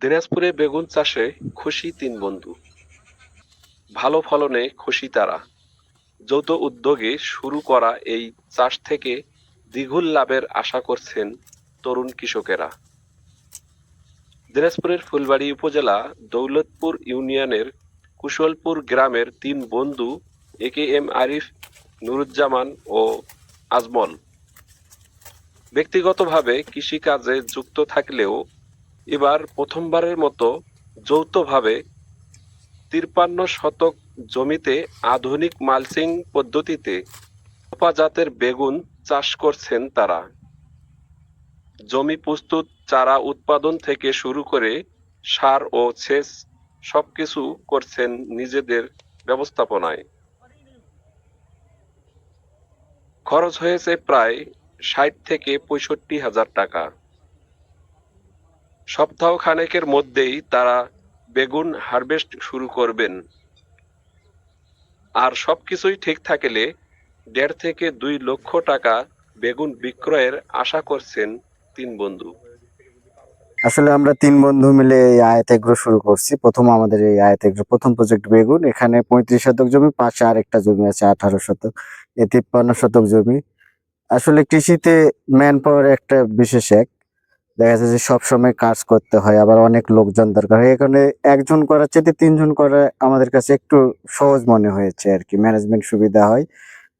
দিনাজপুরে বেগুন চাষে খুশি তিন বন্ধু। ভালো ফলনে খুশি তারা। যৌথ উদ্যোগে শুরু করা এই চাষ থেকে দ্বিগুণ লাভের আশা করছেন তরুণ কৃষকেরা। দিনাজপুরের ফুলবাড়ি উপজেলা দৌলতপুর ইউনিয়নের কুশলপুর গ্রামের তিন বন্ধু A K M Arif, Nuruzzaman ও আজমল। ব্যক্তিগতভাবে কৃষিকাজে যুক্ত থাকলেও এবার প্রথমবারের মতো যৌথভাবে তিরপান্ন শতক জমিতে আধুনিক মালচিং পদ্ধতিতে রোপা জাতের বেগুন চাষ করছেন তারা। জমি প্রস্তুত, চারা উৎপাদন থেকে শুরু করে সার ও সেচ সবকিছু করছেন নিজেদের ব্যবস্থাপনায়। খরচ হয়েছে প্রায় ষাট থেকে পঁয়ষট্টি হাজার টাকা। সপ্তাহ খানেকের মধ্যেই তারা বেগুন হারভেস্ট শুরু করবেন। আর সব কিছুই ঠিক থাকলে দেড় থেকে দুই লক্ষ টাকা বেগুন বিক্রয়ের আশা করছেন তিন বন্ধু। আসলে আমরা তিন বন্ধু মিলে এই আয়াত এগ্রো শুরু করছি। প্রথম আমাদের এই আয়াত এগ্রো, প্রথম প্রজেক্ট বেগুন। এখানে পঁয়ত্রিশ শতক জমি, পাশে আরেকটা জমি আছে, আঠারো শতক, এ তিপ্পান্ন শতক জমি। আসলে কৃষিতে ম্যান পাওয়ার একটা বিশেষ এক। দেখা যাচ্ছে যে সবসময় কাজ করতে হয়, আবার অনেক লোকজন দরকার হয়। এখানে একজন করার চাইতে তিনজন করা আমাদের কাছে একটু সহজ মনে হয়েছে আর কি ম্যানেজমেন্ট সুবিধা হয়।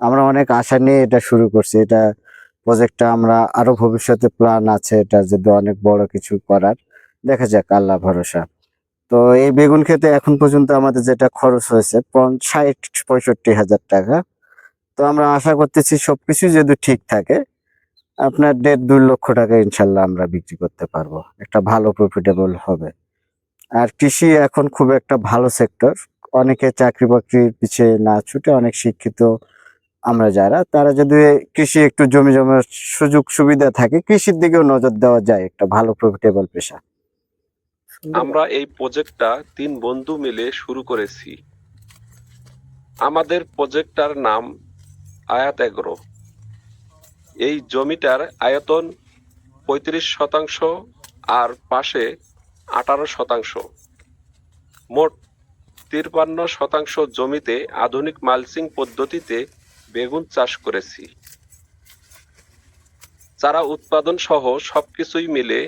আমরা অনেক আশা নিয়ে এটা শুরু করছি, এটা প্রজেক্টটা আমরা আরও ভবিষ্যতে প্ল্যান আছে এটা যদি অনেক বড় কিছু করার। দেখা যাক আল্লাহ ভরসা। তো এই বেগুন খেতে এখন পর্যন্ত আমাদের যেটা খরচ হয়েছে ষাট, পঁয়ষট্টি হাজার টাকা। তো আমরা আশা করতেছি সবকিছু যদি ঠিক থাকে আপনার দেড় দুই লক্ষ টাকা ইনশাল্লাহ আমরা বিক্রি করতে পারব। একটা ভালো প্রফিটেবল হবে। আর কৃষি এখন খুব একটা ভালো সেক্টর অনেকে চাকরি বাকরির পিছিয়ে না ছুটে অনেক শিক্ষিত আমরা যারা তারা যদি কৃষি একটু জমি জমার সুযোগ সুবিধা থাকে কৃষির দিকেও নজর দেওয়া যায় একটা ভালো প্রফিটেবল পেশা। আমরা এই প্রজেক্টটা তিন বন্ধু মিলে শুরু করেছি। আমাদের প্রজেক্টটার নাম আয়াত এগ্রো এই জমিটার আয়তন পঁয়ত্রিশ শতাংশ আর পাশে আঠারো শতাংশ। মোট তিরপান্ন শতাংশ জমিতে আধুনিক মালচিং পদ্ধতিতে বেগুন চাষ করেছি। চারা উৎপাদন সহ সব কিছুই মিলে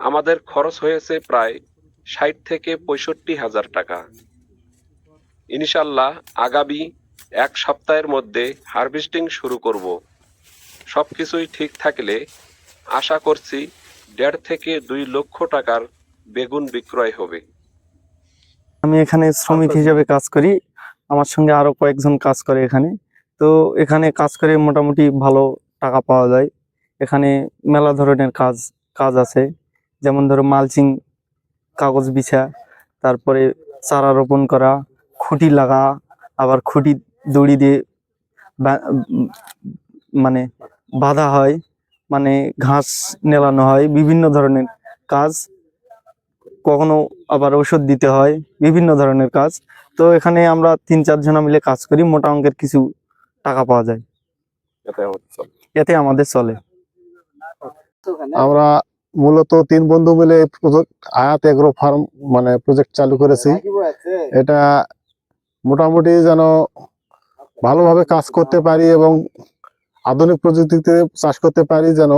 আমাদের খরচ হয়েছে প্রায় ষাট থেকে পঁয়ষট্টি হাজার টাকা। ইনশাল্লাহ আগামী এক সপ্তাহের মধ্যে হারভেস্টিং শুরু করব। সবকিছুই ঠিক থাকলে আশা করছি দেড় থেকে দুই লক্ষ টাকার বেগুন বিক্রয় হবে। আমি এখানে শ্রমিক হিসেবে কাজ করি। আমার সঙ্গে আরও কয়েকজন কাজ করে এখানে। তো এখানে কাজ করে মোটামুটি ভালো টাকা পাওয়া যায়। এখানে মেলা ধরনের কাজ কাজ আছে। যেমন ধরো মালচিং কাগজ বিছা তারপরে চারা রোপণ করা খুঁটি লাগা আবার খুঁটি দড়ি দিয়ে মানে বাঁধা হয় মানে ঘাস নেলানো হয় বিভিন্ন ধরনের কাজ। কখনো আবার ওষুধ দিতে হয় বিভিন্ন ধরনের কাজ। তো এখানে আমরা তিন চারজনা মিলে কাজ করি মোটা অঙ্কের কিছু টাকা পাওয়া যায়। এতে আমাদের চলে। আমরা মূলত তিন বন্ধু মিলে আয়াত এগ্রো ফার্ম মানে প্রজেক্ট চালু করেছি। এটা মোটামুটি যেন ভালোভাবে কাজ করতে পারি এবং আধুনিক প্রযুক্তিতে চাষ করতে পারি যেন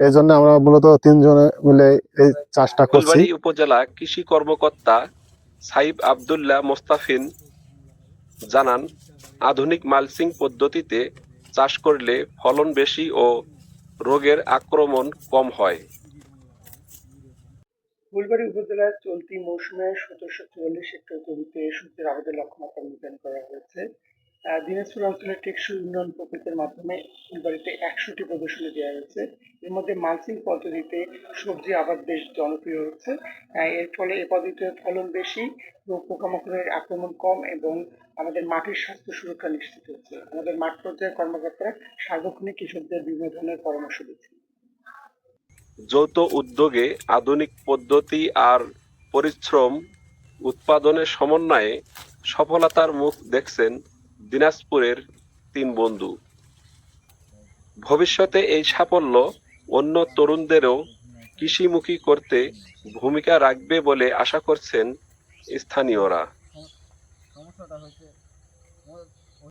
এই জন্য আমরা মূলত তিনজনে মিলে এই চাষটা করছি। উপজেলা কৃষি কর্মকর্তা সাইব আবদুল্লাহ মোস্তাফিন জানান আধুনিক মালচিং পদ্ধতিতে চাষ করলে ফলন বেশি ও রোগের আক্রমণ কম হয়। ফুলবাড়ী উপজেলার চলতি মৌসুমে সতেরোশো চুয়াল্লিশ হেক্টর জমিতে সূর্যের আবাদের লক্ষ্যমাত্রা মূল্যায়ন করা হয়েছে। দিনাজপুর অঞ্চলের টেকসই উন্নয়ন প্রকল্পের মাধ্যমে ফুলবাড়িতে একশোটি প্রদর্শনী দেওয়া হয়েছে। এর মধ্যে মালচিং পদ্ধতিতে সবজি, আবাদ বেশ জনপ্রিয় হচ্ছে। এর ফলে এ পদ্ধতিতে ফলন বেশি রোগ পোকামাকড়ের আক্রমণ কম এবং আমাদের মাটির স্বাস্থ্য সুরক্ষা নিশ্চিত হচ্ছে। আমাদের মাঠ পর্যায়ের কর্মকর্তারা সার্বক্ষণিক কৃষকদের বিভিন্ন ধরনের পরামর্শ দিচ্ছে যৌথ উদ্যোগে আধুনিক পদ্ধতি আর পরিশ্রম উৎপাদনের সমন্বয়ে সফলতার মুখ দেখছেন দিনাজপুরের তিন বন্ধু। ভবিষ্যতে এই সাফল্য অন্য তরুণদেরও কৃষিমুখী করতে ভূমিকা রাখবে বলে আশা করছেন স্থানীয়রা।